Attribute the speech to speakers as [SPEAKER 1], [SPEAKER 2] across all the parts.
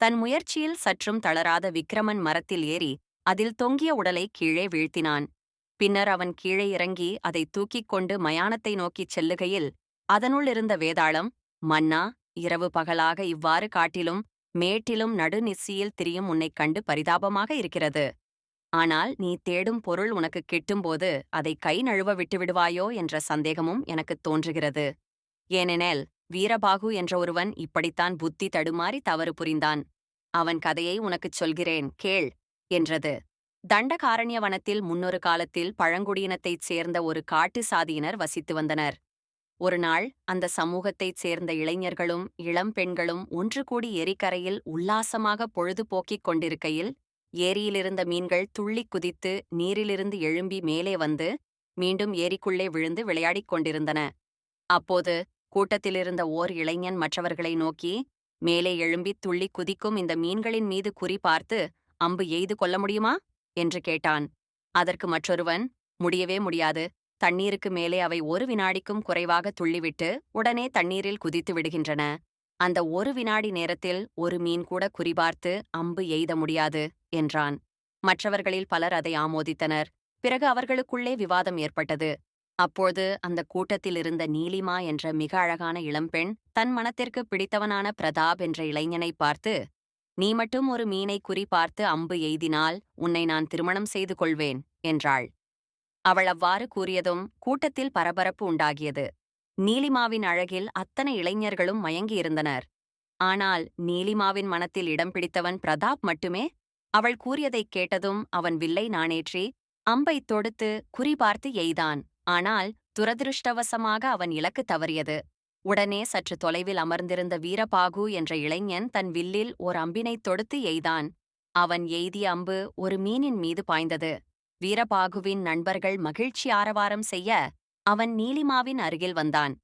[SPEAKER 1] தன் முயற்சியில் சற்றும் தளராத விக்ரமன் மரத்தில் ஏறி அதில் தொங்கிய உடலை கீழே வீழ்த்தினான். பின்னர் அவன் கீழே இறங்கி அதை தூக்கிக் கொண்டு மயானத்தை நோக்கிச் செல்லுகையில் அதனுள் இருந்த வேதாளம் மன்னா இரவு பகலாக இவ்வாறு காட்டிலும் மேட்டிலும் நடுநிசியில் திரியும் உன்னைக் கண்டு பரிதாபமாக இருக்கிறது. ஆனால் நீ தேடும் பொருள் உனக்கு கிட்டும்போது அதை கை நழுவ விட்டுவிடுவாயோ என்ற சந்தேகமும் எனக்குத் தோன்றுகிறது. ஏனெனில் வீரபாகு என்ற ஒருவன் இப்படித்தான் புத்தி தடுமாறி தவறு புரிந்தான். அவன் கதையை உனக்குச் சொல்கிறேன் கேள் என்றது. தண்டகாரண்ய வனத்தில் முன்னொரு காலத்தில் பழங்குடியினத்தைச் சேர்ந்த ஒரு காட்டு சாதியினர் வசித்து வந்தனர். ஒருநாள் அந்த சமூகத்தைச் சேர்ந்த இளைஞர்களும் இளம் பெண்களும் ஒன்று கூடி எரிக்கரையில் உல்லாசமாக பொழுது போக்கிக் கொண்டிருக்கையில் ஏரியிலிருந்த மீன்கள் துள்ளிக் குதித்து நீரிலிருந்து எழும்பி மேலே வந்து மீண்டும் ஏரிக்குள்ளே விழுந்து விளையாடிக் கொண்டிருந்தன. அப்போது கூட்டத்திலிருந்த ஓர் இளைஞன் மற்றவர்களை நோக்கி மேலே எழும்பித் துள்ளிக் குதிக்கும் இந்த மீன்களின் மீது குறி பார்த்து அம்பு எய்து கொள்ள முடியுமா? என்று கேட்டான். அதற்கு மற்றொருவன் முடியவே முடியாது. தண்ணீருக்கு மேலே அவை ஒரு வினாடிக்கும் குறைவாக துள்ளிவிட்டு உடனே தண்ணீரில் குதித்து விடுகின்றன. அந்த ஒரு வினாடி நேரத்தில் ஒரு மீன் கூட குறிபார்த்து அம்பு எய்த முடியாது என்றான். மற்றவர்களில் பலர் அதை ஆமோதித்தனர். பிறகு அவர்களுக்குள்ளே விவாதம் ஏற்பட்டது. அப்போது அந்த கூட்டத்தில் இருந்த நீலிமா என்ற மிக அழகான இளம்பெண் தன் மனத்திற்கு பிடித்தவனான பிரதாப் என்ற இளைஞனை பார்த்து நீ மட்டும் ஒரு மீனை குறி பார்த்து அம்பு எய்தினால் உன்னை நான் திருமணம் செய்து கொள்வேன் என்றாள். அவள் அவ்வாறு கூறியதும் கூட்டத்தில் பரபரப்பு உண்டாகியது. நீலிமாவின் அழகில் அத்தனை இளைஞர்களும் மயங்கியிருந்தனர் ஆனால் நீலிமாவின் மனத்தில் இடம் பிடித்தவன் பிரதாப் மட்டுமே? அவள் கூறியதைக் கேட்டதும் அவன் வில்லை நாணேற்றி அம்பைத் தொடுத்து குறிபார்த்து எய்தான் ஆனால் துரதிருஷ்டவசமாக அவன் இலக்கு தவறியது. உடனே சற்று தொலைவில் அமர்ந்திருந்த வீரபாகு என்ற இளைஞன் தன் வில்லில் ஓர் அம்பினைத் தொடுத்து எய்தான். அவன் எய்திய அம்பு ஒரு மீனின் மீது பாய்ந்தது. வீரபாகுவின் நண்பர்கள் மகிழ்ச்சி ஆரவாரம் செய்ய அவன் நீலிமாவின் அருகில் வந்தான்.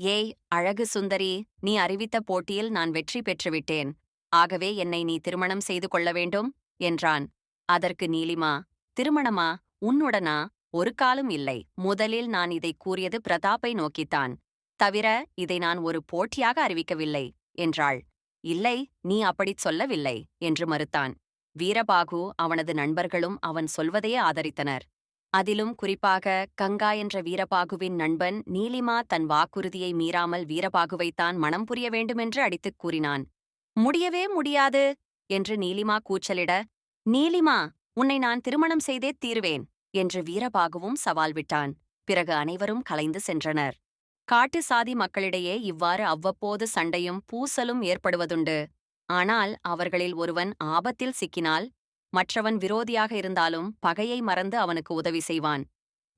[SPEAKER 1] ஏய் அழகு சுந்தரி நீ அறிவித்த போட்டியில் நான் வெற்றி பெற்றுவிட்டேன். ஆகவே என்னை நீ திருமணம் செய்து கொள்ள வேண்டும்? என்றான். அதற்கு நீலிமா திருமணமா? உன்னுடனா? ஒரு காலும் இல்லை. முதலில் நான் இதை கூறியது பிரதாப்பை நோக்கித்தான். தவிர இதை நான் ஒரு போட்டியாக அறிவிக்கவில்லை என்றாள். இல்லை நீ அப்படிச் சொல்லவில்லை என்று மறுத்தான். வீரபாகு அவனது நண்பர்களும் அவன் சொல்வதையே ஆதரித்தனர். அதிலும் குறிப்பாக கங்கா என்ற வீரபாகுவின் நண்பன் நீலிமா தன் வாக்குறுதியை மீறாமல் வீரபாகுவைத்தான் மனம் புரிய வேண்டுமென்று அடித்துக் கூறினான். முடியவே முடியாது என்று நீலிமா கூச்சலிட நீலிமா உன்னை நான் திருமணம் செய்தே தீருவேன் என்று வீரபாகுவும் சவால் விட்டான். பிறகு அனைவரும் கலைந்து சென்றனர். காட்டு சாதி மக்களிடையே இவ்வாறு அவ்வப்போது சண்டையும் பூசலும் ஏற்படுவதுண்டு. ஆனால் அவர்களில் ஒருவன் ஆபத்தில் சிக்கினால் மற்றவன் விரோதியாக இருந்தாலும் பகையை மறந்து அவனுக்கு உதவி செய்வான்.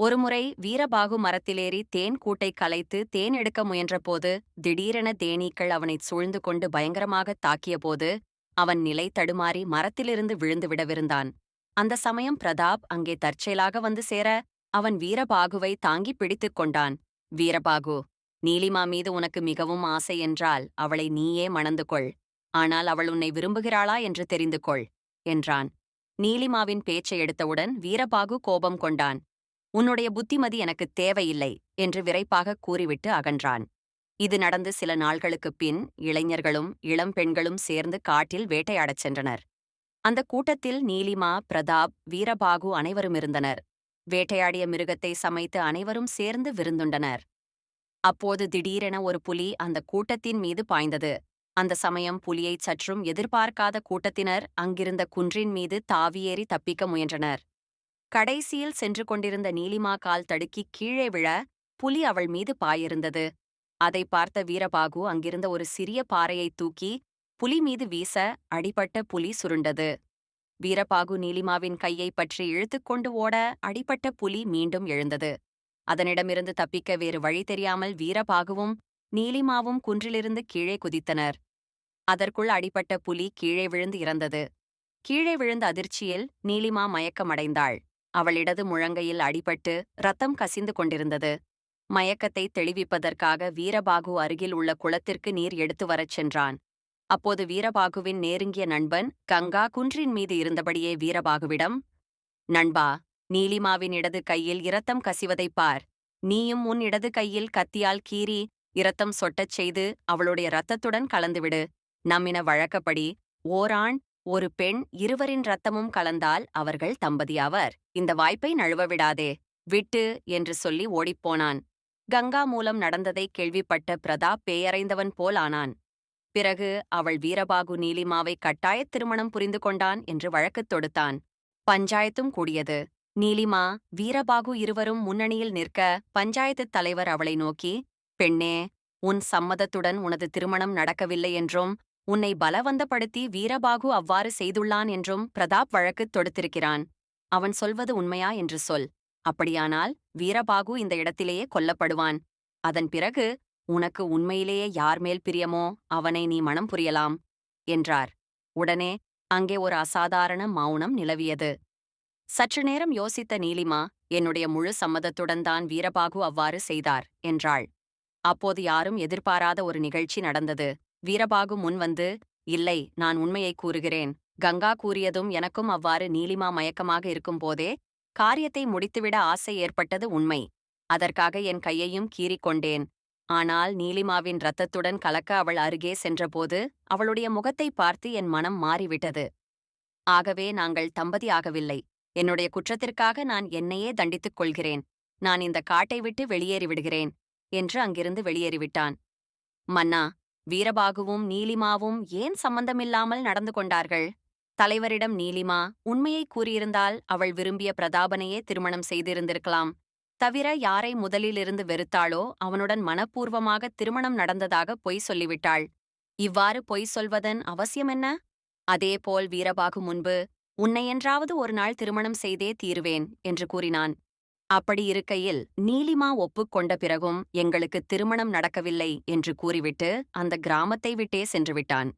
[SPEAKER 1] ஒருமுறை வீரபாகு மரத்திலேறி தேன் கூட்டை கலைத்து தேன் எடுக்க முயன்றபோது திடீரென தேனீக்கள் அவனைச் சூழ்ந்து கொண்டு பயங்கரமாகத் தாக்கியபோது அவன் நிலை தடுமாறி மரத்திலிருந்து விழுந்து விடவிருந்தான். அந்த சமயம் பிரதாப் அங்கே தற்செயலாக வந்து சேர அவன் வீரபாகுவை தாங்கி பிடித்துக் கொண்டான். வீரபாகு நீலிமா மீது உனக்கு மிகவும் ஆசை என்றால் அவளை நீயே மணந்து கொள். ஆனால் அவள் உன்னை விரும்புகிறாளா என்று தெரிந்து கொள் என்றான். நீலிமாவின் பேச்சை எடுத்தவுடன் வீரபாகு கோபம் கொண்டான். உன்னுடைய புத்திமதி எனக்குத் தேவையில்லை என்று விரைப்பாக கூறிவிட்டு அகன்றான். இது நடந்து சில நாள்களுக்குப் பின் இளைஞர்களும் இளம் பெண்களும் சேர்ந்து காட்டில் வேட்டையாடச் சென்றனர். அந்த கூட்டத்தில் நீலிமா பிரதாப் வீரபாகு அனைவரும் இருந்தனர். வேட்டையாடிய மிருகத்தை சமைத்து அனைவரும் சேர்ந்து விருந்துண்டனர். அப்போது திடீரென ஒரு புலி அந்த கூட்டத்தின் மீது பாய்ந்தது. அந்த சமயம் புலியைச் சற்றும் எதிர்பார்க்காத கூட்டத்தினர் அங்கிருந்த குன்றின் மீது தாவியேறி தப்பிக்க முயன்றனர். கடைசியில் சென்று கொண்டிருந்த நீலிமா கால் தடுக்கி கீழே விழ புலி அவள் மீது பாயிருந்தது அதை பார்த்த வீரபாகு அங்கிருந்த ஒரு சிறிய பாறையைத் தூக்கி புலி மீது வீச அடிபட்ட புலி சுருண்டது. வீரபாகு நீலிமாவின் கையை பற்றி இழுத்துக்கொண்டு ஓட அடிபட்ட புலி மீண்டும் எழுந்தது. அதனிடமிருந்து தப்பிக்க வேறு வழி தெரியாமல் வீரபாகுவும் நீலிமாவும் குன்றிலிருந்து கீழே குதித்தனர். அதற்குள் அடிபட்ட புலி கீழே விழுந்து இறந்தது. கீழே விழுந்த அதிர்ச்சியில் நீலிமா மயக்கமடைந்தாள். அவள் இடது முழங்கையில் அடிபட்டு ரத்தம் கசிந்து கொண்டிருந்தது. மயக்கத்தை தெளிவிப்பதற்காக வீரபாகு அருகில் உள்ள குளத்திற்கு நீர் எடுத்து வரச் சென்றான். அப்போது வீரபாகுவின் நெருங்கிய நண்பன் கங்கா குன்றின் மீது இருந்தபடியே வீரபாகுவிடம் நண்பா நீலிமாவின் இடது கையில் இரத்தம் கசிவதைப் பார். நீயும் உன் இடது கையில் கத்தியால் கீறி இரத்தம் சொட்டச் செய்து அவளுடைய இரத்தத்துடன் கலந்துவிடு. நம்மின வழக்கப்படி ஓராண் ஒரு பெண் இருவரின் ரத்தமும் கலந்தால் அவர்கள் தம்பதியாவர். இந்த வாய்ப்பை நழுவ விடாதே விட்டு என்று சொல்லி ஓடிப்போனான். கங்கா மூலம் நடந்ததை கேள்விப்பட்ட பிரதாப் பேயறைந்தவன் போல் ஆனான். பிறகு அவள் வீரபாகு நீலிமாவை கட்டாயத் திருமணம் புரிந்து கொண்டான் என்று வழக்குத் தொடுத்தான். பஞ்சாயத்தும் கூடியது. நீலிமா வீரபாகு இருவரும் முன்னணியில் நிற்க பஞ்சாயத்துத் தலைவர் அவளை நோக்கி பெண்ணே உன் சம்மதத்துடன் உனது திருமணம் நடக்கவில்லை என்றும் உன்னை பலவந்தப்படுத்தி வீரபாகு அவ்வாறு செய்துள்ளான் என்றும் பிரதாப் வழக்குத் தொடுத்திருக்கிறான். அவன் சொல்வது உண்மையா என்று சொல். அப்படியானால் வீரபாகு இந்த இடத்திலேயே கொல்லப்படுவான். அதன் பிறகு உனக்கு உண்மையிலேயே யார் மேல் பிரியமோ அவனை நீ மனம் புரியலாம் என்றார். உடனே அங்கே ஒரு அசாதாரண மௌனம் நிலவியது. சற்று நேரம் யோசித்த நீலிமா என்னுடைய முழு சம்மதத்துடன் தான் வீரபாகு அவ்வாறு செய்தார் என்றாள். அப்போது யாரும் எதிர்பாராத ஒரு நிகழ்ச்சி நடந்தது. வீரபாகு முன் வந்து இல்லை நான் உண்மையை கூறுகிறேன். கங்கா கூறியதும் எனக்கும் அவ்வாறு நீலிமா மயக்கமாக இருக்கும்போதே காரியத்தை முடித்துவிட ஆசை ஏற்பட்டது உண்மை. அதற்காக என் கையையும் கீறிக்கொண்டேன் ஆனால் நீலிமாவின் ரத்தத்துடன் கலக்க அவள் அருகே சென்றபோது அவளுடைய முகத்தை பார்த்து என் மனம் மாறிவிட்டது. ஆகவே நாங்கள் தம்பதி ஆகவில்லை. என்னுடைய குற்றத்திற்காக நான் என்னையே தண்டித்துக் கொள்கிறேன். நான் இந்த காட்டை விட்டு வெளியேறிவிடுகிறேன் என்று அங்கிருந்து வெளியேறிவிட்டான். மன்னா வீரபாகுவும் நீலிமாவும் ஏன் சம்பந்தமில்லாமல் நடந்து கொண்டார்கள்? தலைவரிடம் நீலிமா உண்மையை கூறியிருந்தால் அவள் விரும்பிய பிரதாபனையே திருமணம் செய்திருந்திருக்கலாம். தவிர யாரை முதலிலிருந்து வெறுத்தாளோ அவனுடன் மனப்பூர்வமாக திருமணம் நடந்ததாக பொய் சொல்லிவிட்டாள். இவ்வாறு பொய் சொல்வதன் அவசியம் என்ன? அதேபோல் வீரபாகு முன்பு உன்னையென்றாவது ஒரு நாள் திருமணம் செய்தே தீருவேன் என்று கூறினான். அப்படி இருக்கையில் நீலிமா ஒப்புக்கொண்ட பிறகும் எங்களுக்கு திருமணம் நடக்கவில்லை என்று கூறிவிட்டு அந்த கிராமத்தை விட்டே சென்றுவிட்டான்.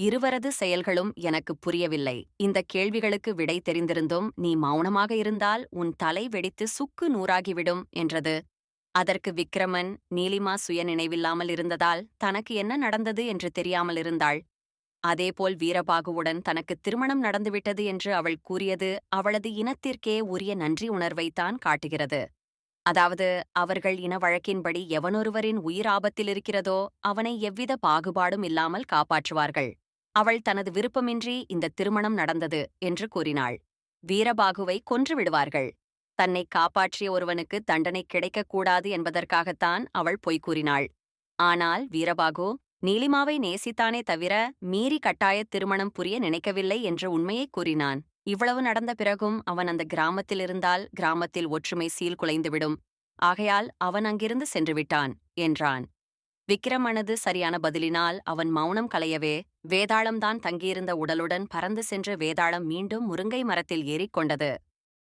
[SPEAKER 1] இருவரது செயல்களும் எனக்கு புரியவில்லை. இந்த கேள்விகளுக்கு விடை தெரிந்திருந்தும் நீ மௌனமாக இருந்தால் உன் தலை வெடித்து சுக்கு நூறாகிவிடும் என்றது. அதற்கு விக்ரமன் நீலிமா சுய நினைவில்லாமல் இருந்ததால் தனக்கு என்ன நடந்தது என்று தெரியாமல் இருந்தாள். அதேபோல் வீரபாகுவுடன் தனக்கு திருமணம் நடந்துவிட்டது என்று அவள் கூறியது அவளது இனத்திற்கே உரிய நன்றி உணர்வைத்தான் காட்டுகிறது. அதாவது அவர்கள் இன வழக்கின்படி எவனொருவரின் உயிர் ஆபத்தில் இருக்கிறதோ அவனை எவ்வித பாகுபாடும் இல்லாமல் காப்பாற்றுவார்கள். அவள் தனது விருப்பமின்றி இந்த திருமணம் நடந்தது என்று கூறினாள். வீரபாகுவை கொன்று விடுவார்கள். தன்னை காப்பாற்றிய ஒருவனுக்கு தண்டனை கிடைக்கக்கூடாது என்பதற்காகத்தான் அவள் பொய் கூறினாள். ஆனால் வீரபாகு நீலிமாவை நேசித்தானே தவிர மீறி கட்டாயத் திருமணம் புரிய நினைக்கவில்லை என்ற உண்மையை கூறினான். இவ்வளவு நடந்த பிறகும் அவன் அந்த கிராமத்தில் இருந்தால் கிராமத்தில் ஒற்றுமை சீல் குலைந்துவிடும். ஆகையால் அவன் அங்கிருந்து சென்றுவிட்டான் என்றான். விக்கிரமனது சரியான பதிலினால் அவன் மௌனம் கலையவே வேதாளம்தான் தங்கியிருந்த உடலுடன் பறந்து சென்ற வேதாளம் மீண்டும் முருங்கை மரத்தில் ஏறிக்கொண்டது.